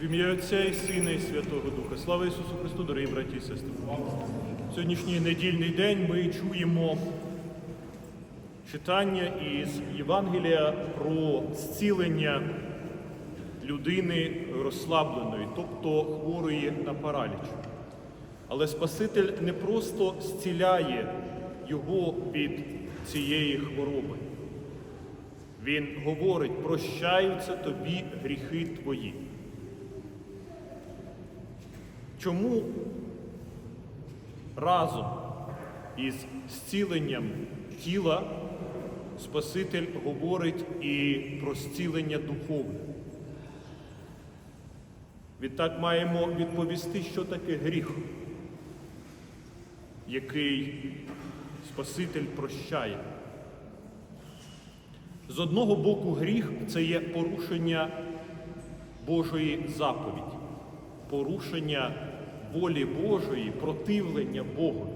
В ім'я Отця і Сина, і Святого Духа. Слава Ісусу Христу, дорогі браті і сестри. Сьогоднішній недільний день ми чуємо читання із Євангелія про зцілення людини розслабленої, тобто хворої на параліч. Але Спаситель не просто зціляє його від цієї хвороби. Він говорить, прощаються тобі гріхи твої. Чому разом із зціленням тіла Спаситель говорить і про зцілення духовне? Відтак маємо відповісти, що таке гріх, який Спаситель прощає. З одного боку, гріх це є порушення Божої заповіді, порушення волі Божої, противлення Богу,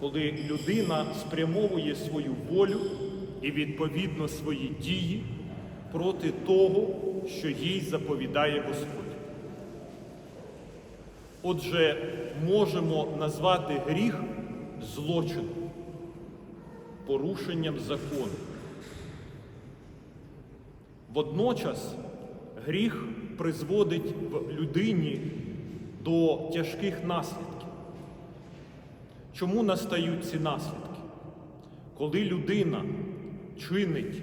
коли людина спрямовує свою волю і відповідно свої дії проти того, що їй заповідає Господь. Отже, можемо назвати гріх злочином, порушенням закону. Водночас гріх призводить в людині до тяжких наслідків. Чому настають ці наслідки? Коли людина чинить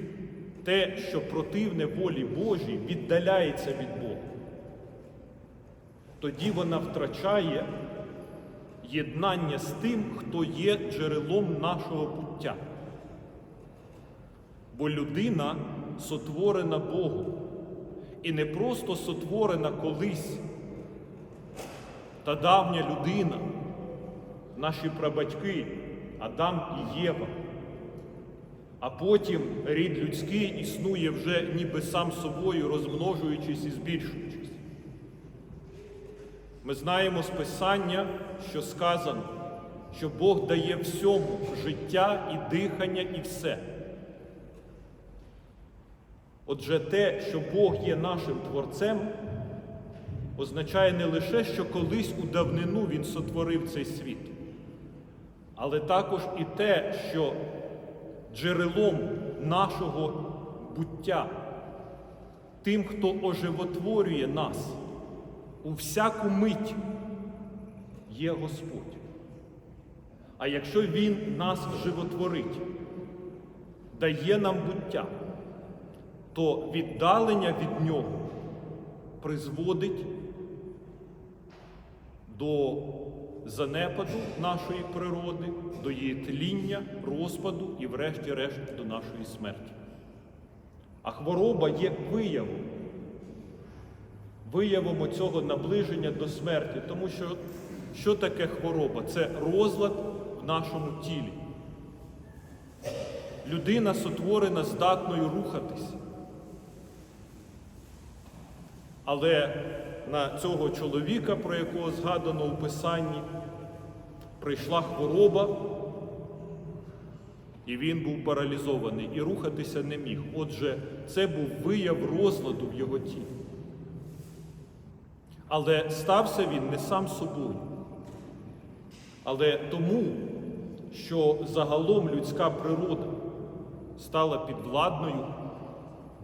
те, що противне волі Божій, віддаляється від Бога, тоді вона втрачає єднання з тим, хто є джерелом нашого буття. Бо людина сотворена Богом. І не просто сотворена колись та давня людина, наші прабатьки Адам і Єва. А потім рід людський існує вже ніби сам собою, розмножуючись і збільшуючись. Ми знаємо з Писання, що сказано, що Бог дає всьому життя і дихання, і все. Отже, те, що Бог є нашим Творцем, означає не лише, що колись у давнину Він сотворив цей світ, але також і те, що джерелом нашого буття, тим, хто оживотворює нас у всяку мить, є Господь. А якщо Він нас животворить, дає нам буття, то віддалення від нього призводить до занепаду нашої природи, до її тління, розпаду і, врешті-решт, до нашої смерті. А хвороба є виявом, виявом цього наближення до смерті, тому що що таке хвороба? Це розлад в нашому тілі. Людина сотворена здатною рухатись. Але на цього чоловіка, про якого згадано у Писанні, прийшла хвороба, і він був паралізований і рухатися не міг. Отже, це був вияв розладу в його тілі. Але стався він не сам собою, але тому, що загалом людська природа стала підвладною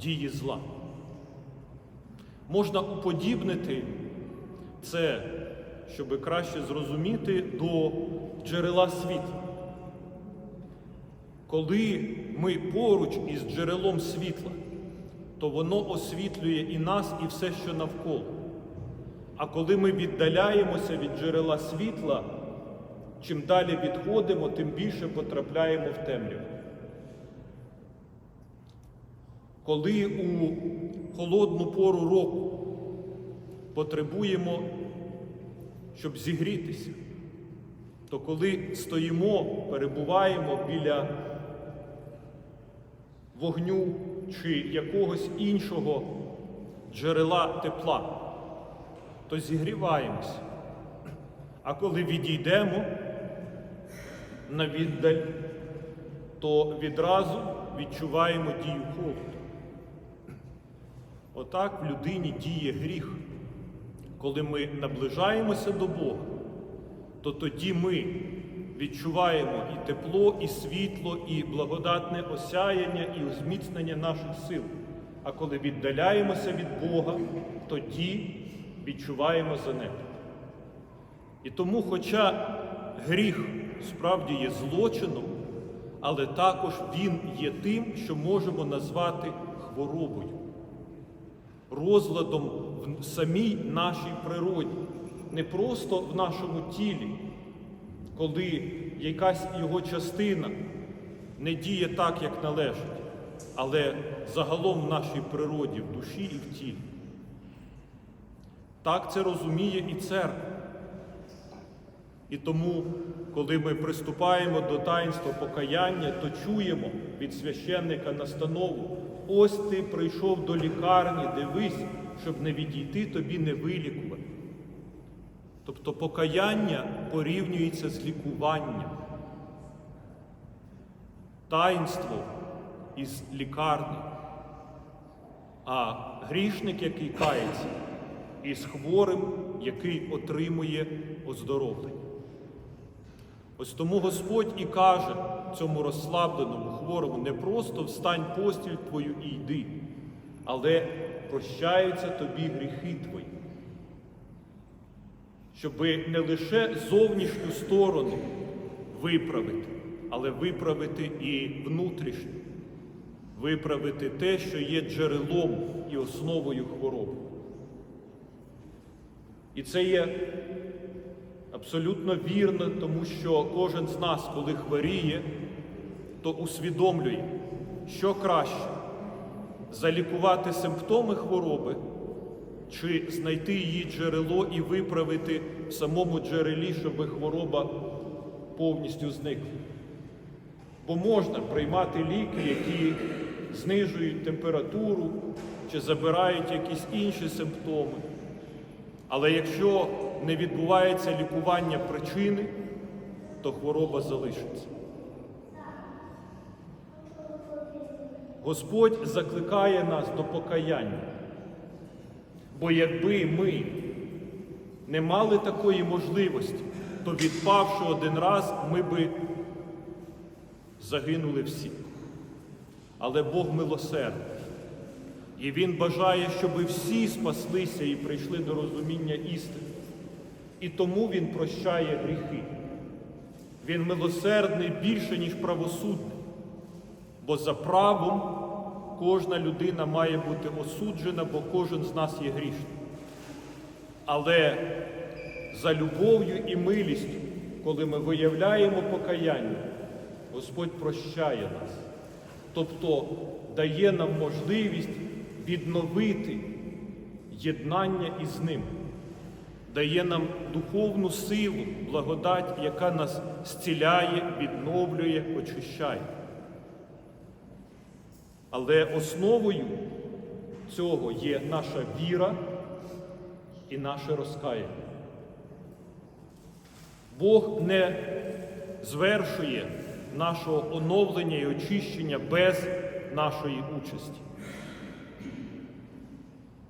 дії зла. Можна уподібнити це, щоб краще зрозуміти, до джерела світла. Коли ми поруч із джерелом світла, то воно освітлює і нас, і все, що навколо. А коли ми віддаляємося від джерела світла, чим далі відходимо, тим більше потрапляємо в темряву. Коли у холодну пору року потребуємо, щоб зігрітися, то коли стоїмо, перебуваємо біля вогню чи якогось іншого джерела тепла, то зігріваємося. А коли відійдемо на віддаль, то відразу відчуваємо дію холоду. Отак в людині діє гріх, коли ми наближаємося до Бога, то тоді ми відчуваємо і тепло, і світло, і благодатне осяяння, і зміцнення наших сил. А коли віддаляємося від Бога, тоді відчуваємо занепад. І тому, хоча гріх справді є злочином, але також він є тим, що можемо назвати хворобою, розладом в самій нашій природі, не просто в нашому тілі, коли якась його частина не діє так, як належить, але загалом в нашій природі, в душі і в тілі. Так це розуміє і церква. І тому, коли ми приступаємо до таїнства покаяння, то чуємо від священника настанову, ось ти прийшов до лікарні, дивись, щоб не відійти тобі не вилікувати. Тобто покаяння порівнюється з лікуванням. Таїнство із лікарні. А грішник, який кається, із хворим, який отримує оздоровлення. Ось тому Господь і каже цьому розслабленому, хворому, не просто встань постіль твою і йди, але прощаються тобі гріхи твої. Щоби не лише зовнішню сторону виправити, але виправити і внутрішню, виправити те, що є джерелом і основою хвороби. І це є абсолютно вірно, тому що кожен з нас, коли хворіє, то усвідомлює, що краще залікувати симптоми хвороби, чи знайти її джерело і виправити в самому джерелі, щоб хвороба повністю зникла. Бо можна приймати ліки, які знижують температуру чи забирають якісь інші симптоми. Але якщо не відбувається лікування причини, то хвороба залишиться. Господь закликає нас до покаяння. Бо якби ми не мали такої можливості, то відпавши один раз, ми би загинули всі. Але Бог милосердний. І Він бажає, щоб всі спаслися і прийшли до розуміння істини. І тому Він прощає гріхи. Він милосердний більше, ніж правосудний. Бо за правом кожна людина має бути осуджена, бо кожен з нас є грішним. Але за любов'ю і милістю, коли ми виявляємо покаяння, Господь прощає нас. Тобто дає нам можливість відновити єднання із Ним, дає нам духовну силу, благодать, яка нас зціляє, відновлює, очищає. Але основою цього є наша віра і наше розкаяння. Бог не звершує нашого оновлення і очищення без нашої участі.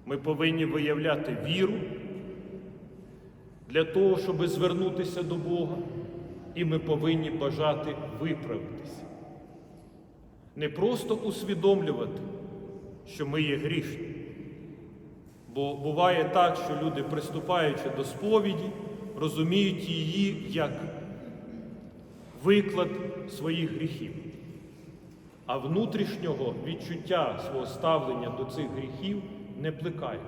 Ми повинні виявляти віру для того, щоб звернутися до Бога, і ми повинні бажати виправитися. Не просто усвідомлювати, що ми є грішні. Бо буває так, що люди, приступаючи до сповіді, розуміють її як виклад своїх гріхів, а внутрішнього відчуття свого ставлення до цих гріхів не плекають.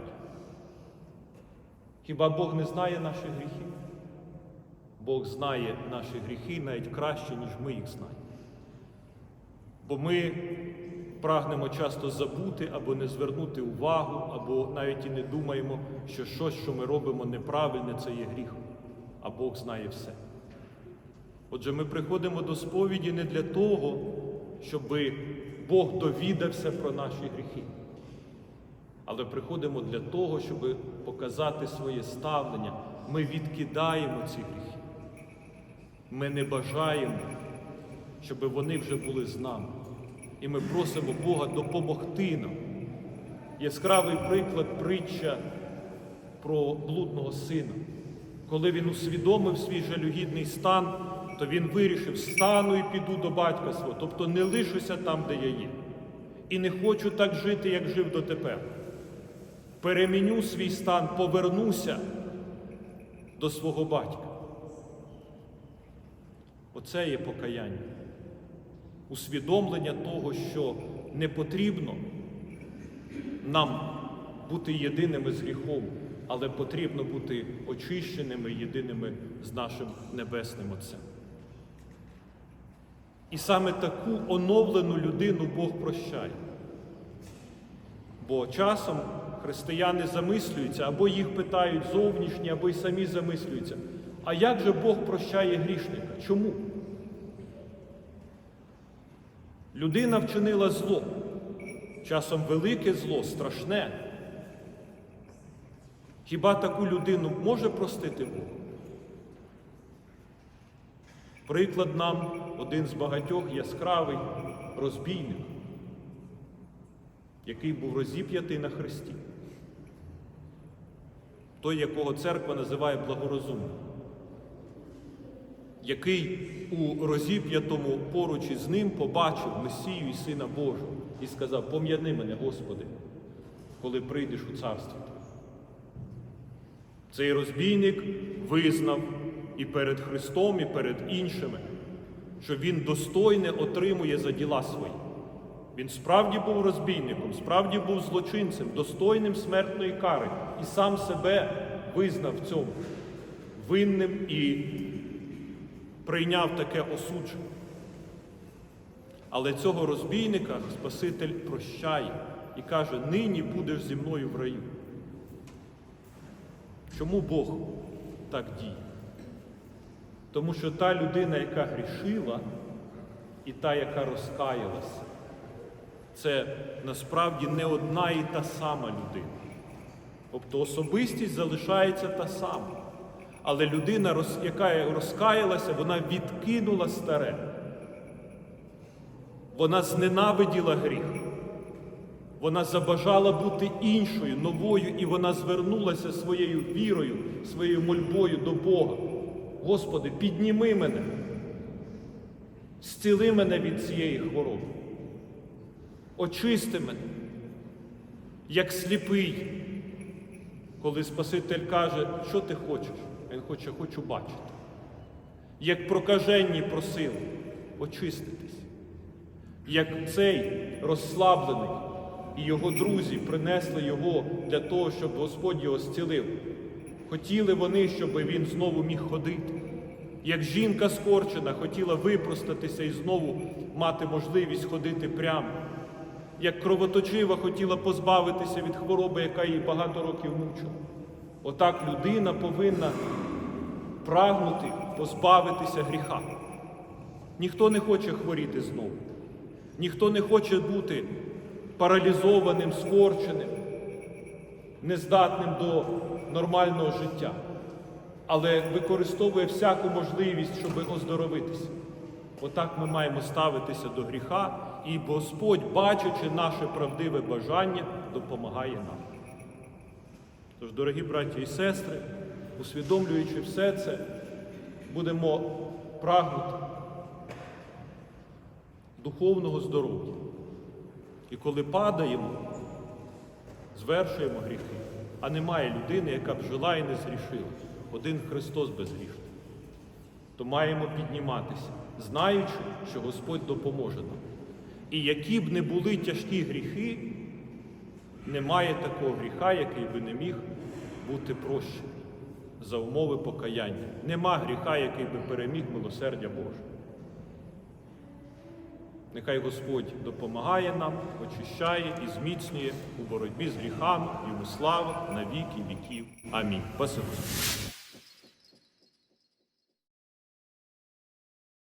Хіба Бог не знає наших гріхів? Бог знає наші гріхи навіть краще, ніж ми їх знаємо. Бо ми прагнемо часто забути або не звернути увагу, або навіть і не думаємо, що щось, що ми робимо неправильне, це є гріх, а Бог знає все. Отже, ми приходимо до сповіді не для того, щоб Бог довідався про наші гріхи, але приходимо для того, щоб показати своє ставлення. Ми відкидаємо ці гріхи. Ми не бажаємо, щоб вони вже були з нами. І ми просимо Бога допомогти нам. Яскравий приклад притча про блудного сина. Коли він усвідомив свій жалюгідний стан, то він вирішив, стану і піду до батька свого, тобто не лишуся там, де я є. І не хочу так жити, як жив дотепер. Переміню свій стан, повернуся до свого батька. Оце є покаяння. Усвідомлення того, що не потрібно нам бути єдиними з гріхом, але потрібно бути очищеними, єдиними з нашим Небесним Отцем. І саме таку оновлену людину Бог прощає. Бо часом християни замислюються, або їх питають зовнішні, або й самі замислюються. А як же Бог прощає грішника? Чому? Людина вчинила зло, часом велике зло, страшне. Хіба таку людину може простити Бог? Приклад нам один з багатьох яскравий розбійник, який був розіп'ятий на хресті. Той, якого церква називає благорозумним, який у розіп'ятому поруч із ним побачив Месію і Сина Божого і сказав: Пом'яни мене, Господи, коли прийдеш у царство. Цей розбійник визнав і перед Христом, і перед іншими, що він достойне отримує за діла свої. Він справді був розбійником, справді був злочинцем, достойним смертної кари, і сам себе визнав в цьому винним і прийняв таке осудження. Але цього розбійника Спаситель прощає і каже: нині будеш зі мною в раю. Чому Бог так діє? Тому що та людина, яка грішила, і та, яка розкаялася, це насправді не одна і та сама людина. Тобто особистість залишається та сама. Але людина, яка розкаялася, вона відкинула старе. Вона зненавиділа гріх. Вона забажала бути іншою, новою, і вона звернулася своєю вірою, своєю мольбою до Бога. Господи, підніми мене, зціли мене від цієї хвороби. Очисти мене, як сліпий, коли Спаситель каже, що ти хочеш? Він хоче, хочу бачити. Як прокаженні просили очиститись. Як цей розслаблений і його друзі принесли його для того, щоб Господь його зцілив. Хотіли вони, щоб він знову міг ходити. Як жінка скорчена хотіла випростатися і знову мати можливість ходити прямо. Як кровоточива хотіла позбавитися від хвороби, яка її багато років мучила. Отак людина повинна прагнути позбавитися гріха. Ніхто не хоче хворіти знову. Ніхто не хоче бути паралізованим, скорченим, нездатним до нормального життя, але використовує всяку можливість, щоб оздоровитися. Отак ми маємо ставитися до гріха, і Господь, бачачи наше правдиве бажання, допомагає нам. Тож, дорогі браті і сестри, усвідомлюючи все це, будемо прагнути духовного здоров'я. І коли падаємо, звершуємо гріхи, а немає людини, яка б жила і не згрішила. Один Христос безгрішний. То маємо підніматися, знаючи, що Господь допоможе нам. І які б не були тяжкі гріхи, немає такого гріха, який би не міг бути прощений за умови покаяння. Нема гріха, який би переміг милосердя Боже. Нехай Господь допомагає нам, очищає і зміцнює у боротьбі з гріхами, йому слава на віки віків. Амінь. Спасибо.